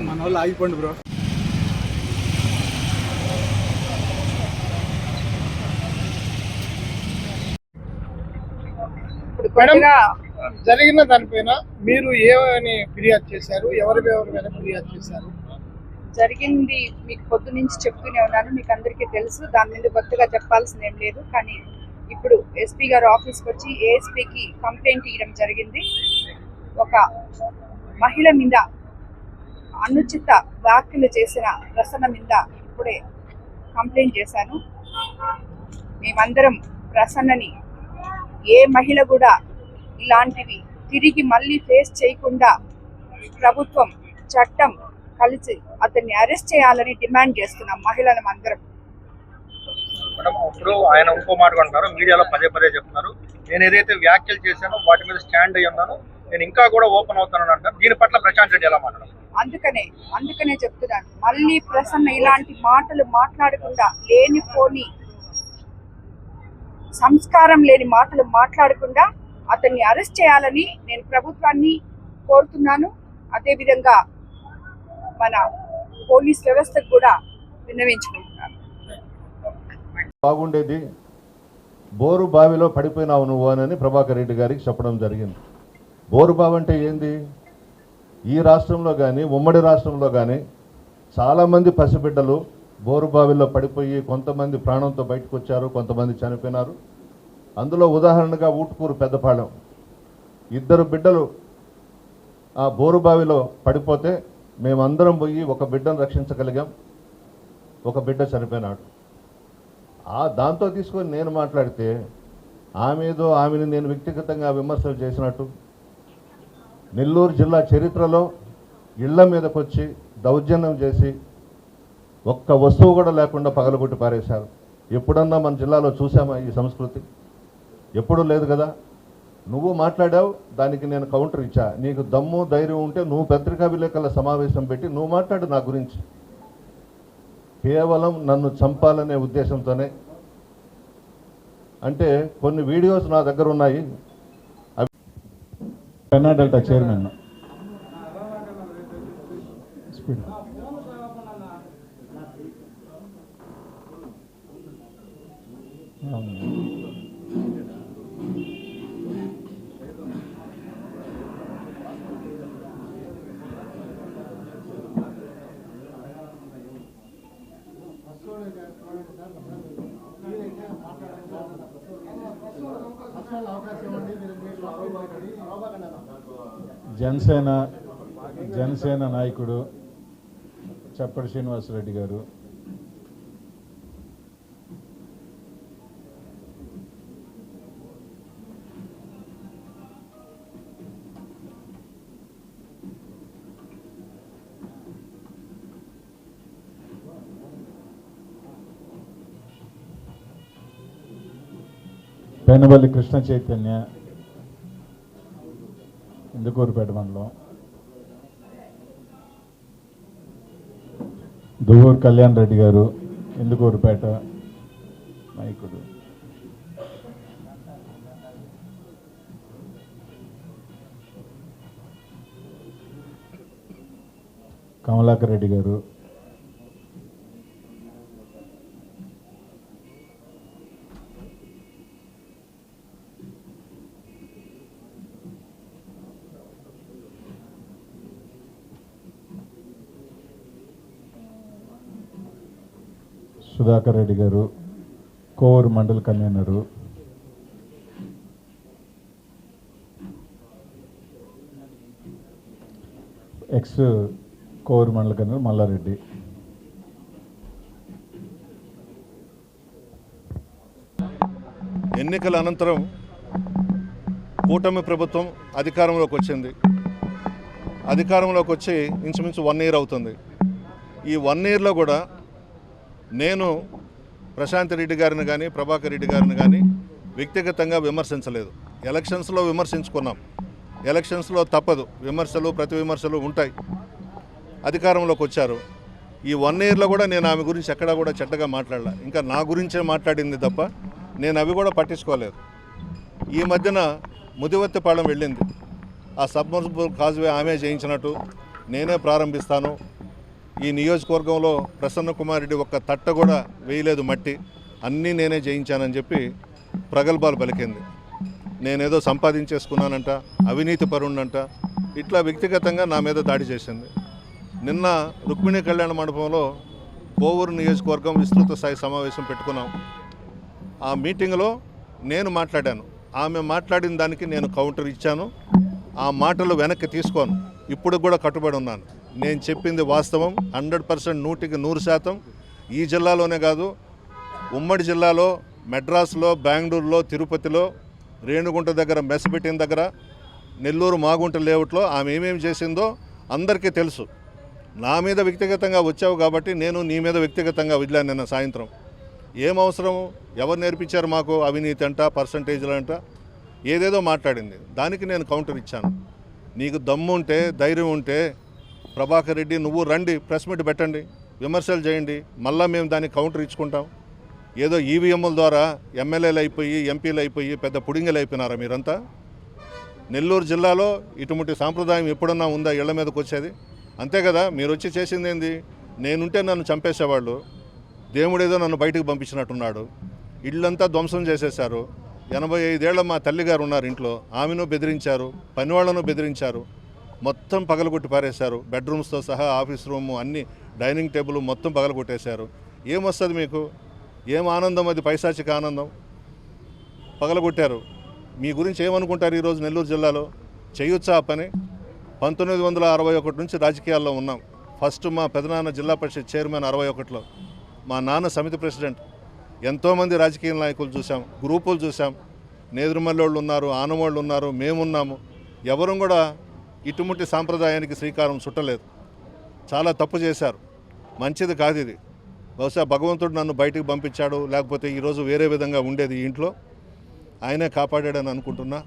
మన వాళ్ళు ఆగిపోండి బ్రో ఇప్పుడు మేడం కొత్తగా జరిగిన దానిపైన మీరు ఏమని ఫిర్యాదు చేశారు? ఎవరి ఎవరి మీద ఫిర్యాదు చేశారు? జరిగింది మీకు పొద్దు నుంచి చెప్తూనే ఉన్నాను మీకు అందరికీ తెలుసు దాని మీద కొత్తగా చెప్పాల్సింది ఏం లేదు కానీ ఇప్పుడు ఎస్పీ గారు ఆఫీస్కి వచ్చి ఏఎస్పీకి కంప్లైంట్ ఇవ్వడం జరిగింది. ఒక మహిళ మీద అనుచిత వ్యాఖ్యలు చేసిన ప్రసన్న మీద ఇప్పుడే కంప్లైంట్ చేశాను. మేమందరం ప్రసన్నని ఏ మహిళ కూడా ఇలాంటివి తిరిగి మళ్ళీ ఫేస్ చేయకుండా ప్రభుత్వం చట్టం కలిసి అతన్ని అరెస్ట్ చేయాలని డిమాండ్ చేస్తున్నాం మహిళలం అందరం. ఇప్పుడు ఆయన ఇంకో మాట అంటున్నారు మీడియాలో పదే పదే చెప్తున్నారు. నేను ఏదైతే వ్యాఖ్యలు చేశానో వాటి మీద స్టాండ్ అయ్యి ఉన్నాను. నేను ఇంకా కూడా ఓపెన్ అవుతానని అంటారు దీని పట్ల ప్రశాంత్ రెడ్డి ఎలా మాట్లాడారు? అందుకనే అందుకనే చెప్తున్నాను. మళ్ళీ ప్రసన్న ఇలాంటి మాటలు మాట్లాడకుండా లేనిపోని సంస్కారం లేని మాటలు మాట్లాడకుండా అతన్ని అరెస్ట్ చేయాలని నేను ప్రభుత్వాన్ని కోరుతున్నాను. అదేవిధంగా మన పోలీస్ వ్యవస్థకు కూడా విన్నవించుకుంటున్నాను. బాగుండేది. బోరు బావిలో పడిపోయినావు నువ్వు అని ప్రభాకర్ రెడ్డి గారికి చెప్పడం జరిగింది. బోరు బావి అంటే ఏంది? ఈ రాష్ట్రంలో కానీ ఉమ్మడి రాష్ట్రంలో కానీ చాలామంది పసిబిడ్డలు బోరు బావిలో పడిపోయి కొంతమంది ప్రాణంతో బయటకు వచ్చారు కొంతమంది చనిపోయినారు. అందులో ఉదాహరణగా ఊటుకూరు పెద్దపాళెం. ఇద్దరు బిడ్డలు ఆ బోరు బావిలో పడిపోతే మేమందరం పోయి ఒక బిడ్డను రక్షించగలిగాం. ఒక బిడ్డ చనిపోయినాడు. ఆ దాంతో తీసుకొని నేను మాట్లాడితే ఆమెదో ఆమెను నేను వ్యక్తిగతంగా విమర్శలు చేసినట్టు. నెల్లూరు జిల్లా చరిత్రలో ఇళ్ళ మీదకు వచ్చి దౌర్జన్యం చేసి ఒక్క వస్తువు కూడా లేకుండా పగలగొట్టి పారేశారు. ఎప్పుడన్నా మన జిల్లాలో చూసామా ఈ సంస్కృతి? ఎప్పుడూ లేదు కదా. నువ్వు మాట్లాడావు దానికి నేను కౌంటర్ ఇచ్చా. నీకు దమ్ము ధైర్యం ఉంటే నువ్వు పత్రికా విలేకరుల సమావేశం పెట్టి నువ్వు మాట్లాడు నా గురించి. కేవలం నన్ను చంపాలనే ఉద్దేశంతోనే. అంటే కొన్ని వీడియోస్ నా దగ్గర ఉన్నాయి. Penna delta chairman. Janasena Janasena నాయకుడు చప్పటి శ్రీనివాసరెడ్డి గారు. పెనుబల్లి కృష్ణ చైతన్య ఇందుకూరుపేట మండలం. దువ్వూరు కళ్యాణ్ రెడ్డి గారు ఇందుకూరుపేట నాయకుడు. కమలాకర్ రెడ్డి గారు సుధాకర్ రెడ్డి గారు కోవూరు మండల కన్వీనరు. ఎక్స్ కోవూరు మండల కన్వీనర్ మల్లారెడ్డి. ఎన్నికల అనంతరం కూటమి ప్రభుత్వం అధికారంలోకి వచ్చింది. అధికారంలోకి వచ్చి ఇంచుమించు వన్ ఇయర్ అవుతుంది. ఈ వన్ ఇయర్లో కూడా నేను ప్రశాంత్ రెడ్డి గారిని కానీ ప్రభాకర్ రెడ్డి గారిని కానీ వ్యక్తిగతంగా విమర్శించలేదు. ఎలక్షన్స్లో విమర్శించుకున్నాం. ఎలక్షన్స్లో తప్పదు. విమర్శలు ప్రతి విమర్శలు ఉంటాయి. అధికారంలోకి వచ్చారు. ఈ వన్ ఇయర్లో కూడా నేను ఆమె గురించి ఎక్కడా కూడా చెడ్డగా మాట్లాడలే. ఇంకా నా గురించే మాట్లాడింది తప్ప నేను అవి కూడా పట్టించుకోలేదు. ఈ మధ్యన ముదివత్తిపాళెం వెళ్ళింది. ఆ సబ్మర్సిబుల్ కాజ్వే ఆమె చేయించినట్టు నేనే ప్రారంభిస్తాను. ఈ నియోజకవర్గంలో ప్రసన్న కుమార్ రెడ్డి ఒక్క తట్ట కూడా వేయలేదు మట్టి. అన్నీ నేనే జయించానని చెప్పి ప్రగల్భాలు పలికింది. నేనేదో సంపాదించేసుకున్నానంట అవినీతి పరుణ్ణంట ఇట్లా వ్యక్తిగతంగా నా మీద దాడి చేసింది. నిన్న రుక్మిణి కళ్యాణ మండపంలో కోవూరు నియోజకవర్గం విస్తృత స్థాయి సమావేశం పెట్టుకున్నాం. ఆ మీటింగ్లో నేను మాట్లాడాను. ఆమె మాట్లాడిన దానికి నేను కౌంటర్ ఇచ్చాను. ఆ మాటలు వెనక్కి తీసుకోను. ఇప్పుడు కూడా కట్టుబడి ఉన్నాను. నేను చెప్పింది వాస్తవం. హండ్రెడ్ పర్సెంట్ నూటికి నూరు శాతం. ఈ జిల్లాలోనే కాదు ఉమ్మడి జిల్లాలో మెడ్రాస్లో బెంగళూరులో తిరుపతిలో రేణుగుంట దగ్గర మెస్ దగ్గర నెల్లూరు మాగుంట లేఅవుట్లో ఆమె ఏమేమి చేసిందో అందరికీ తెలుసు. నా మీద వ్యక్తిగతంగా వచ్చావు కాబట్టి నేను నీ మీద వ్యక్తిగతంగా వదిలాను నిన్న సాయంత్రం. ఏం అవసరం? ఎవరు నేర్పించారు మాకు అవినీతి అంట పర్సంటేజ్లు అంట? ఏదేదో మాట్లాడింది. దానికి నేను కౌంటర్ ఇచ్చాను. నీకు దమ్ము ఉంటే ధైర్యం ఉంటే ప్రభాకర్ రెడ్డి నువ్వు రండి ప్రెస్ మీట్ పెట్టండి విమర్శలు చేయండి మళ్ళీ మేము దాన్ని కౌంటర్ ఇచ్చుకుంటాం. ఏదో ఈవీఎంల ద్వారా ఎమ్మెల్యేలు అయిపోయి ఎంపీలు అయిపోయి పెద్ద పుడింగలు అయిపోయినారా మీరంతా? నెల్లూరు జిల్లాలో ఇటువంటి సాంప్రదాయం ఎప్పుడన్నా ఉందా ఇళ్ళ మీదకి వచ్చేది? అంతే కదా మీరు వచ్చి చేసింది ఏంది? నేనుంటే నన్ను చంపేసేవాళ్ళు. దేవుడేదో నన్ను బయటకు పంపించినట్టున్నాడు. ఇళ్ళంతా ధ్వంసం చేసేశారు. ఎనభై ఐదేళ్ళ మా తల్లిగారు ఉన్నారు ఇంట్లో. ఆమెను బెదిరించారు పనివాళ్ళను బెదిరించారు. మొత్తం పగలగొట్టి పారేశారు. బెడ్రూమ్స్తో సహా ఆఫీస్ రూము అన్ని డైనింగ్ టేబుల్ మొత్తం పగలగొట్టేశారు. ఏమొస్తుంది మీకు? ఏం ఆనందం అది? పైశాచిక ఆనందం? పగలగొట్టారు. మీ గురించి ఏమనుకుంటారు ఈరోజు నెల్లూరు జిల్లాలో? చేయొచ్చా ఆ పని? పంతొమ్మిది వందల అరవై ఒకటి నుంచి రాజకీయాల్లో ఉన్నాం. ఫస్ట్ మా పెదనాన్న జిల్లా పరిషత్ చైర్మన్ అరవై ఒకటిలో. మా నాన్న సమితి ప్రెసిడెంట్. ఎంతోమంది రాజకీయ నాయకులు చూసాం గ్రూపులు చూసాం నేదురుమల్లోళ్ళు ఉన్నారు ఆనవాళ్ళు ఉన్నారు మేమున్నాము. ఎవరు కూడా ఇటుముటి సాంప్రదాయానికి శ్రీకారం చుట్టలేదు. చాలా తప్పు చేశారు. మంచిది కాదు ఇది. బహుశా భగవంతుడు నన్ను బయటకు పంపించాడు లేకపోతే ఈరోజు వేరే విధంగా ఉండేది ఇంట్లో. ఆయనే కాపాడాడని అనుకుంటున్నా.